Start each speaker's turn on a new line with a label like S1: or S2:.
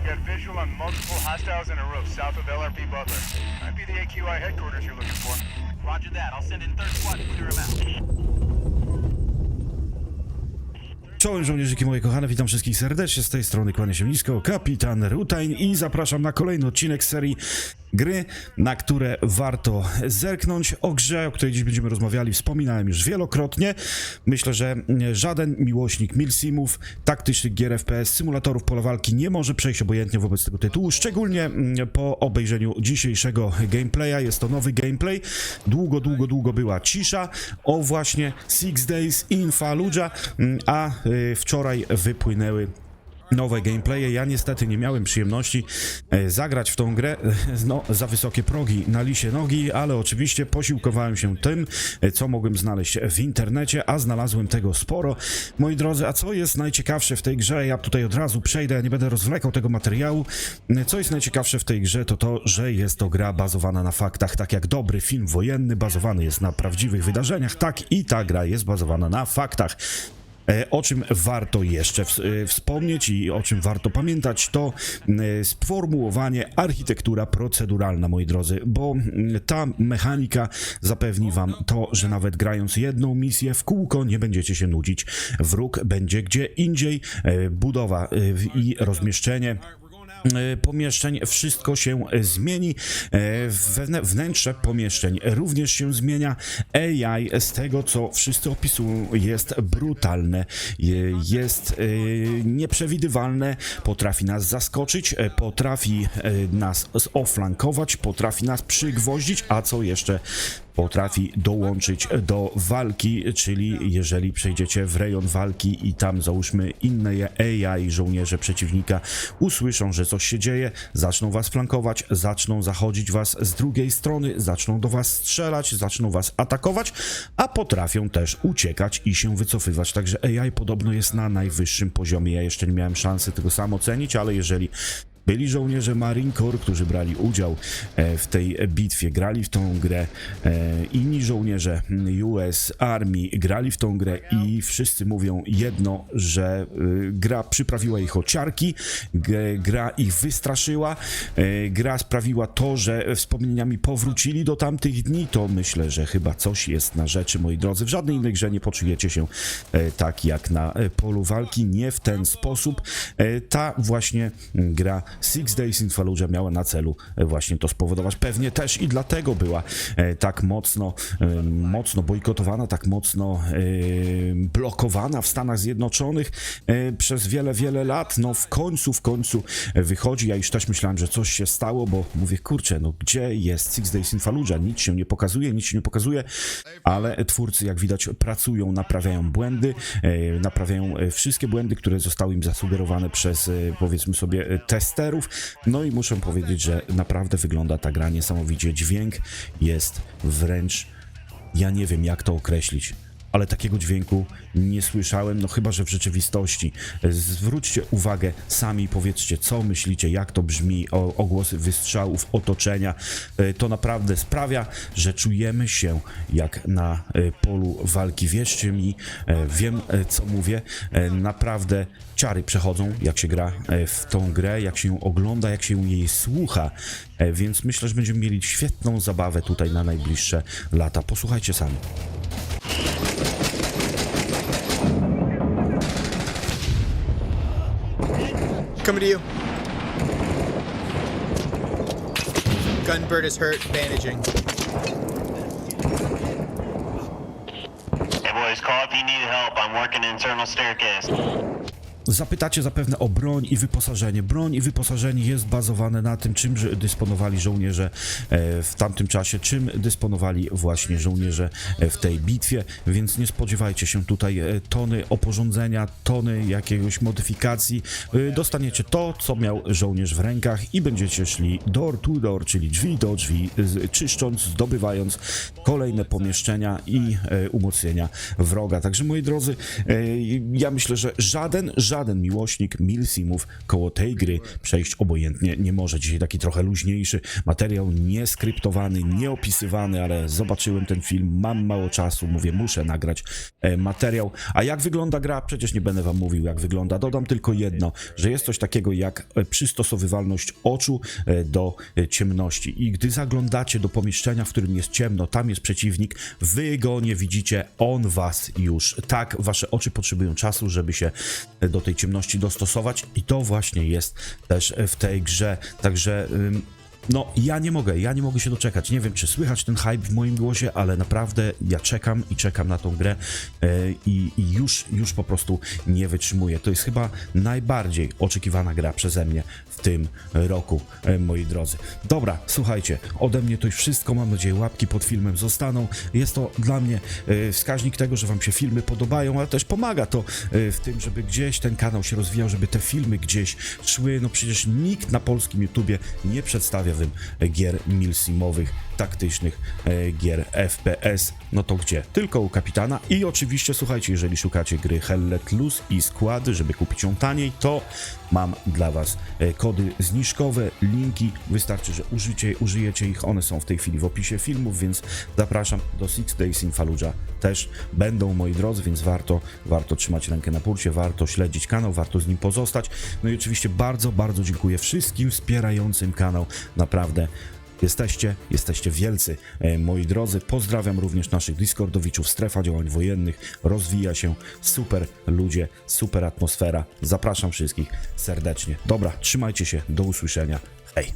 S1: I've got visual on multiple hostiles in a roof south of LRP Butler. Might be the AQI headquarters you're looking for.
S2: Roger that. I'll send in third squad to clear him out.
S3: Czołem żołnierzyki moje kochane, witam wszystkich serdecznie, z tej strony kłania się nisko, kapitan Rutain i zapraszam na kolejny odcinek serii gry, na które warto zerknąć. O grze, o której dziś będziemy rozmawiali, wspominałem już wielokrotnie. Myślę, że mm, żaden miłośnik milsimów, taktycznych gier FPS, symulatorów pola walki nie może przejść obojętnie wobec tego tytułu, szczególnie mm, po obejrzeniu dzisiejszego gameplaya. Jest to nowy gameplay. Długo, długo, długo była cisza o właśnie Six Days in Fallujah, mm, a wczoraj wypłynęły nowe gameplaye. Ja niestety nie miałem przyjemności e, zagrać w tą grę, no za wysokie progi na lisie nogi, ale oczywiście posiłkowałem się tym, e, co mogłem znaleźć w internecie, a znalazłem tego sporo. Moi drodzy, a co jest najciekawsze w tej grze? Ja tutaj od razu przejdę, nie będę rozwlekał tego materiału. E, Co jest najciekawsze w tej grze, to to, że jest to gra bazowana na faktach, tak jak dobry film wojenny bazowany jest na prawdziwych wydarzeniach, tak i ta gra jest bazowana na faktach. E, O czym warto jeszcze e, wspomnieć i o czym warto pamiętać, to e, sformułowanie architektura proceduralna, moi drodzy, bo ta mechanika zapewni wam to, że nawet grając jedną misję w kółko nie będziecie się nudzić. Wróg będzie gdzie indziej, budowa i rozmieszczenie pomieszczeń, wszystko się e, zmieni. E, Wnętrze pomieszczeń również się zmienia. AI z tego, co wszyscy opisują, jest brutalne, je- jest e, nieprzewidywalne, potrafi nas zaskoczyć, e, potrafi e, nas oflankować, potrafi nas przygwoździć, a co jeszcze potrafi dołączyć do walki, czyli jeżeli przejdziecie w rejon walki i tam załóżmy inne AI żołnierze przeciwnika usłyszą, że coś się dzieje, zaczną was flankować, zaczną zachodzić was z drugiej strony, zaczną do was strzelać, zaczną was atakować, a potrafią też uciekać i się wycofywać. Także AI podobno jest na najwyższym poziomie. Ja jeszcze nie miałem szansy tego sam ocenić, ale jeżeli byli żołnierze Marine Corps, którzy brali udział e, w tej bitwie, grali w tą grę. e, Inni żołnierze US Army grali w tą grę i wszyscy mówią jedno, że y, gra przyprawiła ich ociarki, gra ich wystraszyła, e, gra sprawiła to, że wspomnieniami powrócili do tamtych dni. To myślę, że chyba coś jest na rzeczy, moi drodzy. W żadnej innej grze nie poczujecie się e, tak jak na e, polu walki, nie w ten sposób. E, Ta właśnie gra Six Days in Fallujah miała na celu e, właśnie to spowodować. Pewnie też i dlatego była e, tak mocno, e, mocno bojkotowana, tak mocno blokowana w Stanach Zjednoczonych przez wiele, wiele lat. No w końcu, w końcu wychodzi. Ja już też myślałem, że coś się stało, bo mówię, kurczę, no gdzie jest Six Days in Fallujah? Nic się nie pokazuje, nic się nie pokazuje, ale twórcy, jak widać, pracują, naprawiają błędy, naprawiają wszystkie błędy, które zostały im zasugerowane przez, powiedzmy sobie, e, No i muszę powiedzieć, że naprawdę wygląda ta gra niesamowicie. Dźwięk jest wręcz, ja nie wiem jak to określić. Ale takiego dźwięku nie słyszałem, no chyba, że w rzeczywistości. Zwróćcie uwagę sami, powiedzcie, co myślicie, jak to brzmi, o, ogłosy wystrzałów, otoczenia. E, To naprawdę sprawia, że czujemy się jak na e, polu walki. Wierzcie mi, e, wiem co mówię. Naprawdę ciary przechodzą, jak się gra w tą grę, jak się ją ogląda, jak się jej słucha. Więc myślę, że będziemy mieli świetną zabawę tutaj na najbliższe lata. Posłuchajcie sami.
S4: Coming to you. Gunbird is hurt, bandaging.
S2: Hey boys, call if you need help. I'm working internal staircase.
S3: Zapytacie zapewne o broń i wyposażenie. Broń i wyposażenie jest bazowane na tym, czym dysponowali żołnierze e, w tamtym czasie, czym dysponowali właśnie żołnierze e, w tej bitwie, więc nie spodziewajcie się tutaj e, tony oporządzenia, tony jakiegoś modyfikacji. Dostaniecie to, co miał żołnierz w rękach i będziecie szli door to door, czyli drzwi do drzwi, czyszcząc, zdobywając kolejne pomieszczenia i umocnienia wroga. Także moi drodzy, ja myślę, że żaden, żaden miłośnik Milsimów koło tej gry przejść obojętnie nie może. Dzisiaj taki trochę luźniejszy materiał, nieskryptowany, nieopisywany, ale zobaczyłem ten film, mam mało czasu, mówię, muszę nagrać e, materiał. A jak wygląda gra? Przecież nie będę wam mówił, jak wygląda. Dodam tylko jedno, że jest coś takiego jak e, przystosowywalność oczu e, do ciemności. I gdy zaglądacie do pomieszczenia, w którym jest ciemno, tam jest przeciwnik, wy go nie widzicie, on was już. Tak, wasze oczy potrzebują czasu, żeby się e, do tej ciemności dostosować i to właśnie jest też w tej grze. Także no, ja nie mogę, ja nie mogę się doczekać. Nie wiem, czy słychać ten hype w moim głosie, ale naprawdę ja czekam i czekam na tą grę e, i, i już, już po prostu nie wytrzymuję. To jest chyba najbardziej oczekiwana gra przeze mnie w tym roku, e, moi drodzy. Dobra, słuchajcie, ode mnie to już wszystko. Mam nadzieję, łapki pod filmem zostaną. Jest to dla mnie e, wskaźnik tego, że Wam się filmy podobają, ale też pomaga to w tym, żeby gdzieś ten kanał się rozwijał, żeby te filmy gdzieś szły. No przecież nikt na polskim YouTubie nie przedstawia E, gier milsimowych, taktycznych, e, gier FPS. No to gdzie? Tylko u kapitana. I oczywiście, słuchajcie, jeżeli szukacie gry Hell Loose i skład, żeby kupić ją taniej, to mam dla Was e, kody zniżkowe, linki. Wystarczy, że użycie, użyjecie ich. One są w tej chwili w opisie filmów, więc zapraszam do Six Days in Fallujah. Też będą, moi drodzy, więc warto, warto trzymać rękę na pulsie, warto śledzić kanał, warto z nim pozostać. No i oczywiście bardzo, bardzo dziękuję wszystkim wspierającym kanał. Naprawdę Jesteście, jesteście wielcy, e, moi drodzy. Pozdrawiam również naszych Discordowiczów. Strefa działań wojennych rozwija się. Super ludzie, super atmosfera. Zapraszam wszystkich serdecznie. Dobra, trzymajcie się. Do usłyszenia. Hej.